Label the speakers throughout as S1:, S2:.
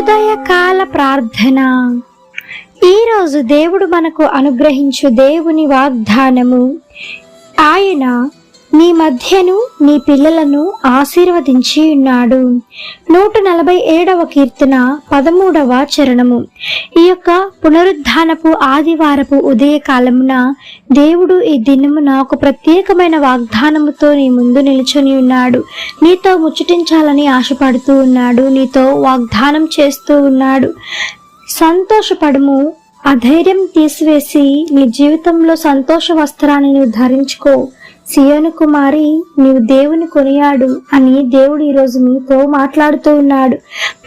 S1: ఉదయకాల ప్రార్థన. ఈరోజు దేవుడు మనకు అనుగ్రహించు దేవుని వాగ్దానము. ఆయన నీ మధ్యను నీ పిల్లలను ఆశీర్వదించి ఉన్నాడు. నూట నలభై ఏడవ కీర్తన పదమూడవ చరణము. ఈ యొక్క పునరుద్ధానపు ఆదివారపు ఉదయకాలమున దేవుడు ఈ దినమున ఒక ప్రత్యేకమైన వాగ్దానముతో నీ ముందు నిలుచొని ఉన్నాడు. నీతో ముచ్చటించాలని ఆశపడుతూ ఉన్నాడు. నీతో వాగ్దానం చేస్తూ ఉన్నాడు. సంతోషపడము అధైర్యం తీసివేసి నీ జీవితంలో సంతోష వస్త్రాన్ని నువ్వు ధరించుకో. సియోను కుమారి నీవు దేవుని కొనియాడు అని దేవుడు ఈరోజు మీతో మాట్లాడుతూ ఉన్నాడు.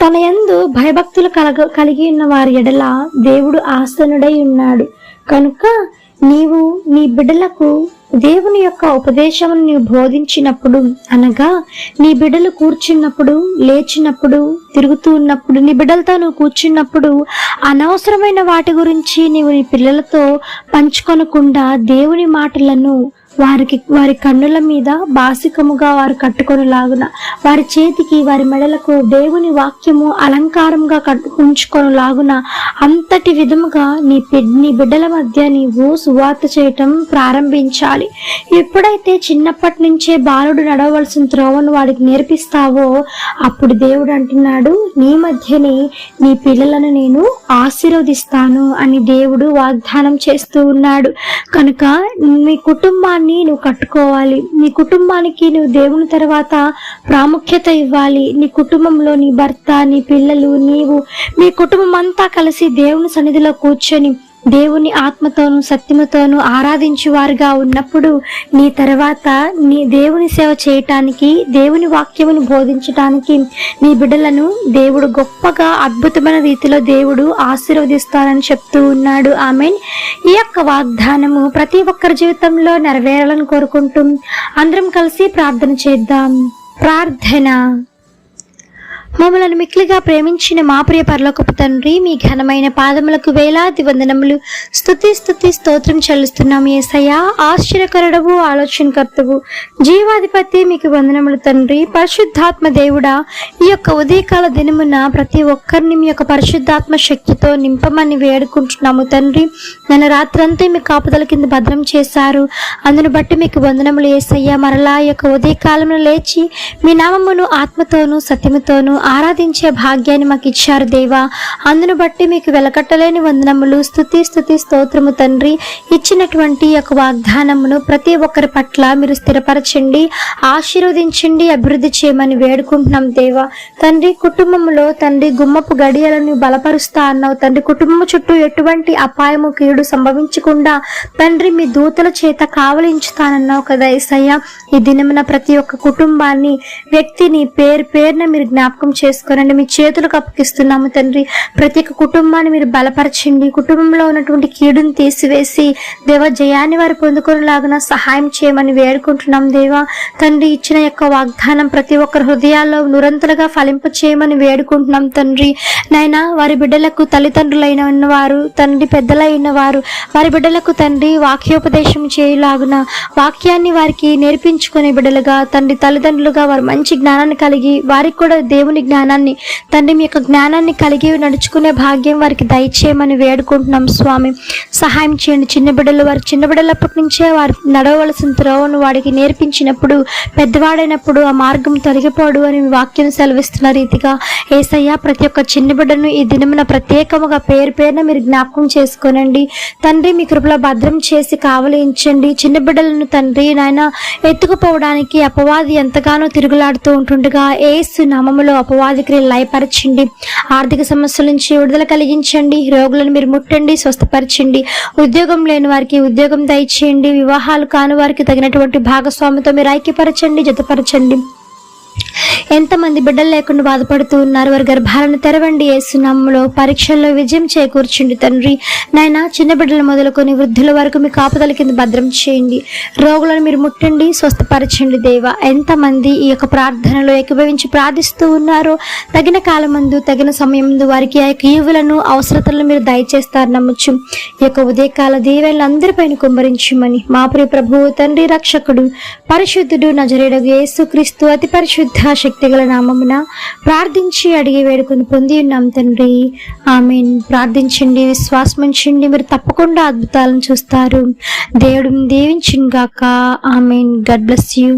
S1: తన యందు భయభక్తులు కలగ కలిగి ఉన్న వారి ఎడల దేవుడు ఆసనుడై ఉన్నాడు. కనుక నీవు నీ బిడ్డలకు దేవుని యొక్క ఉపదేశం నీవు బోధించినప్పుడు అనగా నీ బిడ్డలు కూర్చున్నప్పుడు లేచినప్పుడు తిరుగుతూ ఉన్నప్పుడు నీ బిడ్డలతో నువ్వు కూర్చున్నప్పుడు అనవసరమైన వాటి గురించి నీవు నీ పిల్లలతో పంచుకొనకుండా దేవుని మాటలను వారికి వారి కన్నుల మీద బాసికముగా వారు కట్టుకొని లాగున వారి చేతికి వారి మెడలకు దేవుని వాక్యము అలంకారంగా కట్టు ఉంచుకొని లాగున అంతటి విధముగా నీ నీ బిడ్డల మధ్య నీవు సువార్త చేయటం ప్రారంభించాలి. ఎప్పుడైతే చిన్నప్పటి నుంచే బాలుడు నడవలసిన త్రోవను వాడికి నేర్పిస్తావో అప్పుడు దేవుడు అంటున్నాడు నీ మధ్యనే నీ పిల్లలను నేను ఆశీర్వదిస్తాను అని దేవుడు వాగ్దానం చేస్తూ ఉన్నాడు. కనుక నీ కుటుంబాన్ని నువ్వు కట్టుకోవాలి. నీ కుటుంబానికి నువ్వు దేవుని తర్వాత ప్రాముఖ్యత ఇవ్వాలి. నీ కుటుంబంలో నీ భర్త నీ పిల్లలు నీవు మీ కుటుంబం అంతా కలిసి దేవుని సన్నిధిలో కూర్చొని దేవుని ఆత్మతోను సత్యముతోను ఆరాధించువారుగా ఉన్నప్పుడు నీ తర్వాత నీ దేవుని సేవ చేయటానికి దేవుని వాక్యమును బోధించటానికి నీ బిడ్డలను దేవుడు గొప్పగా అద్భుతమైన రీతిలో దేవుడు ఆశీర్వదిస్తానని చెప్తూ ఉన్నాడు. ఆమె ఈ యొక్క వాగ్దానము ప్రతి ఒక్కరి జీవితంలో నెరవేరాలని కోరుకుంటూ అందరం కలిసి ప్రార్థన చేద్దాం. ప్రార్థన. మమ్మలను మిక్కిలిగా ప్రేమించిన మా ప్రియ పరలోకపు తండ్రి మీ ఘనమైన పాదములకు వేలాది వందనములు. స్తుతి స్థుతి స్తోత్రం చెల్లిస్తున్నాం ఏసయ్యా. ఆశ్చర్యకరుడవు ఆలోచనకర్తవు. జీవాధిపతి మీకు వందనములు తండ్రి. పరిశుద్ధాత్మ దేవుడా ఈ యొక్క ఉదయకాల దినమున ప్రతి ఒక్కరిని మీ యొక్క పరిశుద్ధాత్మ శక్తితో నింపమని వేడుకుంటున్నాము తండ్రి. నన్ను రాత్రంతా మీ కాపుదల కింద భద్రం చేశారు. అందును బట్టి మీకు వందనములు ఏసయ్యా. మరలా ఈ యొక్క ఉదయకాలంలో లేచి మీ నామమును ఆత్మతోనూ సత్యముతోనూ ఆరాధించే భాగ్యాన్ని మాకు ఇచ్చారు దేవా. అందును బట్టి మీకు వెలకట్టలేని వందనములు స్తుతి స్థుతి స్తోత్రము తండ్రి. ఇచ్చినటువంటి యొక్క వాగ్దానమును ప్రతి ఒక్కరి పట్ల మీరు స్థిరపరచండి ఆశీర్వదించండి అభివృద్ధి చేయమని వేడుకుంటున్నాం దేవా. తండ్రి కుటుంబంలో తండ్రి గుమ్మపు గడియలను బలపరుస్తా అన్నావు. తండ్రి కుటుంబం చుట్టూ ఎటువంటి అపాయము కీడు సంభవించకుండా తండ్రి మీ దూతల చేత కావలించుతానన్నావు కదా ఏసయ్య. ఈ దినమున ప్రతి ఒక్క కుటుంబాన్ని వ్యక్తిని పేరు పేరున మీరు జ్ఞాపకం చేసుకోనండి. మీ చేతులకు అప్పగిస్తున్నాము తండ్రి. ప్రతి ఒక్క కుటుంబాన్ని మీరు బలపరచండి. కుటుంబంలో ఉన్నటువంటి కీడును తీసివేసి దేవ జయాన్ని వారు పొందుకునేలాగా సహాయం చేయమని వేడుకుంటున్నాం దేవా. తండ్రి ఇచ్చిన యొక్క వాగ్దానం ప్రతి ఒక్కరి హృదయాల్లో నిరంతరంగా ఫలింప చేయమని వేడుకుంటున్నాం తండ్రి. నాయన వారి బిడ్డలకు తల్లిదండ్రులైన ఉన్నవారు తండ్రి పెద్దలైన వారు వారి బిడ్డలకు తండ్రి వాక్యోపదేశం చేయలాగున వాక్యాన్ని వారికి నేర్పించుకునే బిడ్డలుగా తండ్రి తల్లిదండ్రులుగా వారు మంచి జ్ఞానాన్ని కలిగి వారికి కూడా దేవుని జ్ఞానాన్ని తండ్రి మీ యొక్క జ్ఞానాన్ని కలిగి నడుచుకునే భాగ్యం వారికి దయచేయమని వేడుకుంటున్నాం స్వామి. సహాయం చేయండి. చిన్న బిడ్డలు వారు చిన్న బిడ్డలప్పటి నుంచే వారు నడవలసిన త్రోవను వాడికి నేర్పించినప్పుడు పెద్దవాడైనప్పుడు ఆ మార్గం తొలగిపోడు అని మీ వాక్యం సెలవిస్తున్న రీతిగా ఏసయ్య ప్రతి ఒక్క చిన్న బిడ్డను ఈ దినమున ప్రత్యేకముగా పేరు పేరున మీరు జ్ఞాపకం చేసుకోనండి. తండ్రి మీ కృపలో భద్రం చేసి కావలించండి. చిన్న బిడ్డలను తండ్రి నాయన ఎత్తుకుపోవడానికి అపవాది ఎంతగానో తిరుగులాడుతూ ఉంటుండగా ఏసు నామములో అపవాది క్రియలు లయపరచండి. ఆర్థిక సమస్యల నుంచి విడుదల కలిగించండి. రోగులను మీరు ముట్టండి స్వస్థపరచండి. ఉద్యోగం లేని వారికి ఉద్యోగం దయచేయండి. వివాహాలు కాని వారికి తగినటువంటి భాగస్వామితో మీరు ఐక్యపరచండి జతపరచండి. ఎంతమంది బిడ్డలు లేకుండా బాధపడుతూ ఉన్నారు? వారి గర్భాలను తెరవండి. ఏసునామంలో పరీక్షల్లో విజయం చేకూర్చుండి తండ్రి. నాయన చిన్న బిడ్డలు మొదలుకొని వృద్ధుల వరకు మీ కాపుదల కింద భద్రం చేయండి. రోగులను మీరు ముట్టండి స్వస్థపరచండి దేవ. ఎంతమంది ఈ యొక్క ప్రార్థనలో ఏకీభవించి ప్రార్థిస్తూ ఉన్నారో తగిన కాలమందు తగిన సమయంలో వారికి ఆ యొక్క ఈవులను అవసరతలను మీరు దయచేస్తారు నమ్మచ్చు ఈ యొక్క ఉదయకాల దీవెనలు అందరిపైన కుమ్మరించమని మా ప్రియ ప్రభువు తండ్రి రక్షకుడు పరిశుద్ధుడు నజరేడు యేసు క్రీస్తు అతి పరిశుద్ధ పరిశుద్ధ శక్తిగల నామమున ప్రార్థించి అడిగి వేడుకొని పొంది ఉన్నాం తండ్రి. ఆమె ప్రార్థించండి విశ్వాసమించండి మీరు తప్పకుండా అద్భుతాలను చూస్తారు. దేవుడు దీవించింది గాక ఆమెన్. God bless you.